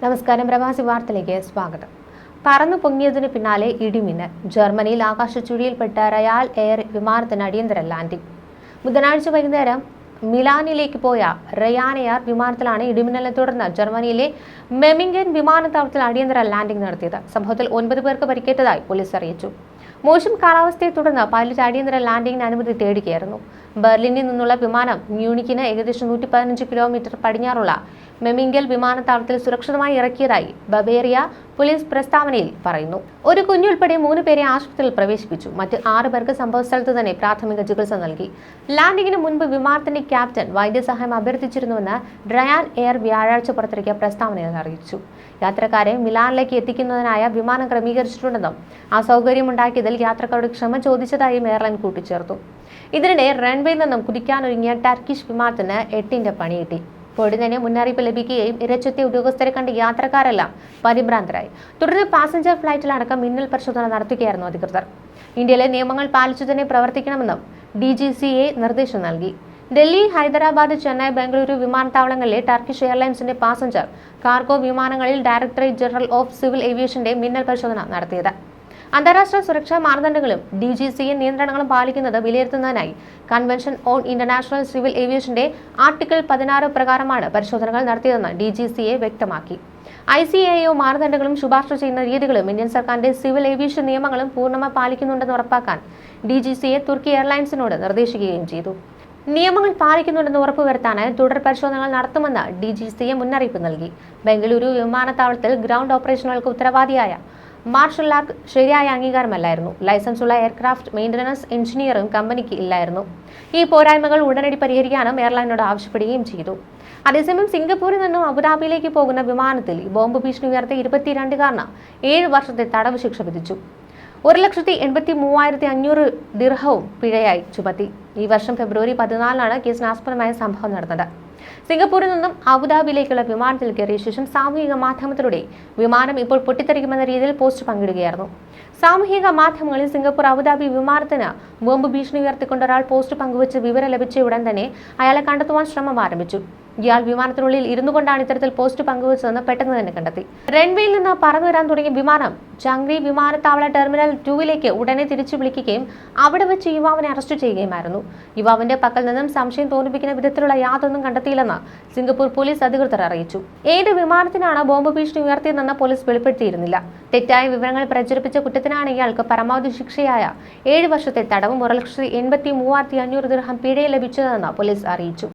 നമസ്കാരം. പ്രവാസി വാർത്തയിലേക്ക് സ്വാഗതം. പറന്നു പൊങ്ങിയതിനു പിന്നാലെ ഇടിമിന്നൽ. ജർമ്മനിയിൽ ആകാശച്ചുഴിയിൽപ്പെട്ട റയാൽ എയർ വിമാനത്തിന് അടിയന്തര ലാൻഡിംഗ് ബുധനാഴ്ച വൈകുന്നേരം മിലാനിലേക്ക് പോയ റയാനയർ വിമാനത്തിലാണ് ഇടിമിന്നലിനെ തുടർന്ന് ജർമ്മനിയിലെ മെമിംഗൻ വിമാനത്താവളത്തിൽ അടിയന്തര ലാൻഡിംഗ് നടത്തിയത്. സംഭവത്തിൽ ഒൻപത് പേർക്ക് പരിക്കേറ്റതായി പോലീസ് അറിയിച്ചു. മോശം കാലാവസ്ഥയെ തുടർന്ന് പൈലറ്റ് അടിയന്തര ലാൻഡിംഗിന് അനുമതി തേടുകയായിരുന്നു. ബെർലിനിൽ നിന്നുള്ള വിമാനം മ്യൂണിക്കിന് ഏകദേശം നൂറ്റി പതിനഞ്ച് കിലോമീറ്റർ പടിഞ്ഞാറുള്ള മെമിംഗൽ വിമാനത്താവളത്തിൽ സുരക്ഷിതമായി ഇറക്കിയതായി ബവേറിയ പോലീസ് പ്രസ്താവനയിൽ പറയുന്നു. ഒരു കുഞ്ഞുൾപ്പെടെ മൂന്ന് പേരെ ആശുപത്രിയിൽ പ്രവേശിപ്പിച്ചു. മറ്റ് ആറ് പേർക്ക് സംഭവസ്ഥലത്ത് തന്നെ പ്രാഥമിക ചികിത്സ നൽകി. ലാൻഡിംഗിന് മുൻപ് വിമാനത്തിന്റെ ക്യാപ്റ്റൻ വൈദ്യസഹായം അഭ്യർത്ഥിച്ചിരുന്നുവെന്ന് ഡ്രയാൻ എയർ വ്യാഴാഴ്ച പുറത്തിറക്കിയ പ്രസ്താവനയിൽ അറിയിച്ചു. യാത്രക്കാരെ മിലാനിലേക്ക് എത്തിക്കുന്നതിനായ വിമാനം ക്രമീകരിച്ചിട്ടുണ്ടെന്നും അസൗകര്യമുണ്ടാക്കിയതിൽ യാത്രക്കാരുടെ ക്ഷമ ചോദിച്ചതായും എയർലൈൻ കൂട്ടിച്ചേർത്തു. ഇതിനിടെ റൺവേയിൽ നിന്നും കുതിക്കാനൊരുങ്ങിയ ടർക്കിഷ് വിമാനത്തിന് എട്ടിന്റെ പണികിട്ടി തന്നെ മുന്നറിയിപ്പ് ലഭിക്കുകയും ഇരച്ചെത്തിയ ഉദ്യോഗസ്ഥരെ കണ്ട് യാത്രക്കാരെല്ലാം പരിഭ്രാന്തരായി. തുടർന്ന് പാസഞ്ചർ ഫ്ലൈറ്റിലടക്കം മിന്നൽ പരിശോധന നടത്തുകയായിരുന്നു അധികൃതർ. ഇന്ത്യയിലെ നിയമങ്ങൾ പാലിച്ചു തന്നെ പ്രവർത്തിക്കണമെന്നും ഡി ജി സി എ നിർദ്ദേശം നൽകി. ഡൽഹി ഹൈദരാബാദ് ചെന്നൈ ബംഗളൂരു വിമാനത്താവളങ്ങളിലെ ടർക്കിഷ് എയർലൈൻസിന്റെ പാസഞ്ചർ കാർഗോ വിമാനങ്ങളിൽ ഡയറക്ടറേറ്റ് ജനറൽ ഓഫ് സിവിൽ ഏവിയേഷന്റെ മിന്നൽ പരിശോധന നടത്തിയത്. അന്താരാഷ്ട്ര സുരക്ഷാ മാനദണ്ഡങ്ങളും ഡി ജി സി നിയന്ത്രണങ്ങളും പാലിക്കുന്നത് വിലയിരുത്തുന്നതിനായി കൺവെൻഷൻ ഓൺ ഇന്റർനാഷണൽ സിവിൽ ഏവിയേഷന്റെ ആർട്ടിക്കിൾ പതിനാറ് പ്രകാരമാണ് പരിശോധനകൾ നടത്തിയതെന്ന് ഡി ജി സി എ വ്യക്തമാക്കി. ഐ സി എ ഒ മാനദണ്ഡങ്ങളും ശുപാർശ ചെയ്യുന്ന രീതികളും ഇന്ത്യൻ സർക്കാരിന്റെ സിവിൽ ഏവിയേഷൻ നിയമങ്ങളും പൂർണമായി പാലിക്കുന്നുണ്ടെന്ന് ഉറപ്പാക്കാൻ ഡി ജി സി എ തുർക്കി എയർലൈൻസിനോട് നിർദ്ദേശിക്കുകയും ചെയ്തു. നിയമങ്ങൾ പാലിക്കുന്നുണ്ടെന്ന് ഉറപ്പുവരുത്താനായി തുടർ പരിശോധനകൾ നടത്തുമെന്ന് ഡി ജി സി എ മുന്നറിയിപ്പ് നൽകി. ബംഗളൂരു വിമാനത്താവളത്തിൽ ഗ്രൗണ്ട് ഓപ്പറേഷനുകൾക്ക് ഉത്തരവാദിയായ മാർഷൽ ആർക്ക് ശരിയായ അംഗീകാരമല്ലായിരുന്നു. ലൈസൻസുള്ള എയർക്രാഫ്റ്റ് മെയിന്റനൻസ് എഞ്ചിനീയറും കമ്പനിക്ക് ഇല്ലായിരുന്നു. ഈ പോരായ്മകൾ ഉടനടി പരിഹരിക്കാനും എയർലൈനോട് ആവശ്യപ്പെടുകയും ചെയ്തു. അതേസമയം സിംഗപ്പൂരിൽ നിന്നും അബുദാബിയിലേക്ക് പോകുന്ന വിമാനത്തിൽ ബോംബ് ഭീഷണി ഉയർത്തിയ ഇരുപത്തിരണ്ടുകാരന് ഏഴ് വർഷത്തെ തടവ് ശിക്ഷ വിധിച്ചു. ഒരു ലക്ഷത്തി എൺപത്തി മൂവായിരത്തി അഞ്ഞൂറ് ദിർഹവും പിഴയായി ചുമത്തി. ഈ വർഷം ഫെബ്രുവരി പതിനാലിനാണ് കേസിനാസ്പദമായ സംഭവം നടന്നത്. സിംഗപ്പൂരിൽ നിന്നും അബുദാബിയിലേക്കുള്ള വിമാനത്തിൽ കയറിയ ശേഷം സാമൂഹിക മാധ്യമത്തിലൂടെ വിമാനം ഇപ്പോൾ പൊട്ടിത്തെറിക്കുമെന്ന രീതിയിൽ പോസ്റ്റ് പങ്കിടുകയായിരുന്നു. സാമൂഹിക മാധ്യമങ്ങളിൽ സിംഗപ്പൂർ അബുദാബി വിമാനത്തിന് ബോംബ് ഭീഷണി ഉയർത്തിക്കൊണ്ട് ഒരാൾ പോസ്റ്റ് പങ്കുവച്ച് വിവരം ലഭിച്ച ഉടൻ തന്നെ അയാളെ കണ്ടെത്തുവാൻ ശ്രമം ആരംഭിച്ചു. ഇയാൾ വിമാനത്തിനുള്ളിൽ ഇരുന്നു കൊണ്ടാണ് ഇത്തരത്തിൽ പോസ്റ്റ് പങ്കുവച്ചതെന്ന് പെട്ടെന്ന് തന്നെ കണ്ടെത്തി. റൺവേയിൽ നിന്ന് പറന്നു വരാൻ തുടങ്ങിയ വിമാനം ചാങ്രി വിമാനത്താവള ടെർമിനൽ ടൂവിലേക്ക് ഉടനെ തിരിച്ചു വിളിക്കുകയും അവിടെ വെച്ച് യുവാവിനെ അറസ്റ്റ് ചെയ്യുകയുമായിരുന്നു. യുവാവിന്റെ പക്കൽ നിന്നും സംശയം തോന്നിപ്പിക്കുന്ന വിധത്തിലുള്ള യാതൊന്നും കണ്ടെത്തിയില്ലെന്ന് സിംഗപ്പൂർ പോലീസ് അധികൃതർ അറിയിച്ചു. ഏത് വിമാനത്തിനാണ് ബോംബ് ഭീഷണി ഉയർത്തിയതെന്ന് പോലീസ് വെളിപ്പെടുത്തിയിരുന്നില്ല. തെറ്റായ വിവരങ്ങൾ പ്രചരിപ്പിച്ച കുറ്റത്തിനാണ് ഇയാൾക്ക് പരമാവധി ശിക്ഷയായ ഏഴ് വർഷത്തെ തടവും ഒരു ലക്ഷത്തി എൺപത്തി മൂവായിരത്തി അഞ്ഞൂറ് ദിർഹം പിഴയെ ലഭിച്ചതെന്ന് പോലീസ് അറിയിച്ചു.